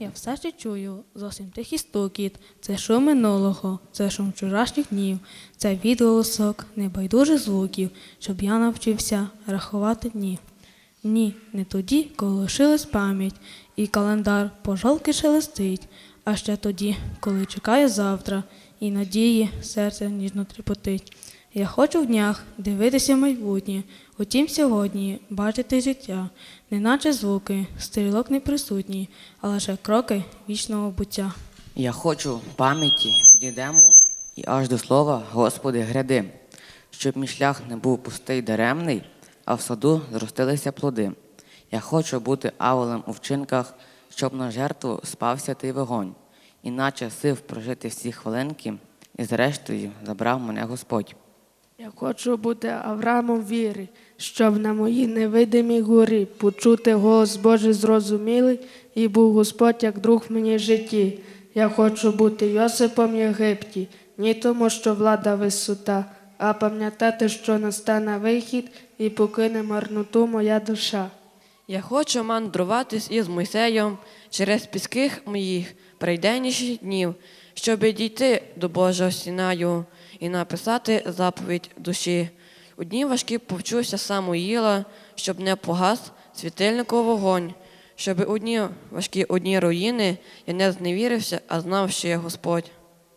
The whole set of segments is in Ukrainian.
Я все ще чую, зовсім тихий стукіт. Це шум минулого, це шум вчорашніх днів, це відголосок небайдужих звуків, щоб я навчився рахувати дні. Ні, не тоді, коли лишилась пам'ять, і календар пожалки шелестить, а ще тоді, коли чекає завтра, і надії серце ніжно тріпотить. Я хочу в днях дивитися майбутнє, утім сьогодні бачити життя, неначе звуки, стрілок не присутні, а лише кроки вічного буття. Я хочу пам'яті підійдемо і аж до слова Господи гряди, щоб мій шлях не був пустий даремний, а в саду зростилися плоди. Я хочу бути аволем у вчинках, щоб на жертву спався той вогонь, іначе сив прожити всі хвилинки, і зрештою забрав мене Господь. Я хочу бути Авраамом віри, щоб на моїй невидимій горі почути голос Божий зрозумілий, і був Господь як друг в мені житті. Я хочу бути Йосипом в Єгипті, ні тому, що влада висота, а пам'ятати, що настане вихід і покине марноту моя душа. Я хочу мандруватись із Мойсеєм через піски моїх прийденніших днів, щоб дійти до Божого Сінаю і написати заповідь душі. У дні важкі повчуся Самуїла, щоб не погас світильнику вогонь, щоб у дні важкі одні руїни я не зневірився, а знав, що я Господь.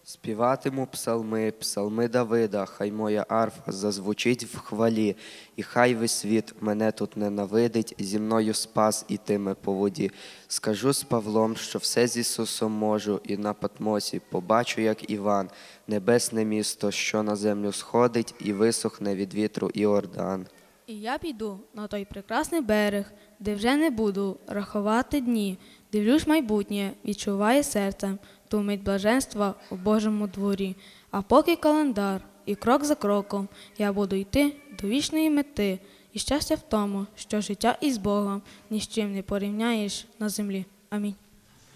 Співатиму псалми, псалми Давида, хай моя арфа зазвучить в хвалі, і хай весь світ мене тут ненавидить, зі мною спас ітиме по воді. Скажу з Павлом, що все з Ісусом можу, і на Патмосі побачу, як Іван, небесне місто, що на землю сходить, і висохне від вітру Іордан. І я піду на той прекрасний берег, де вже не буду рахувати дні. Дивлюсь майбутнє, відчуває серцем ту мить блаженства у Божому дворі. А поки календар і крок за кроком я буду йти до вічної мети, і щастя в тому, що життя із Богом ні з чим не порівняєш на землі. Амінь.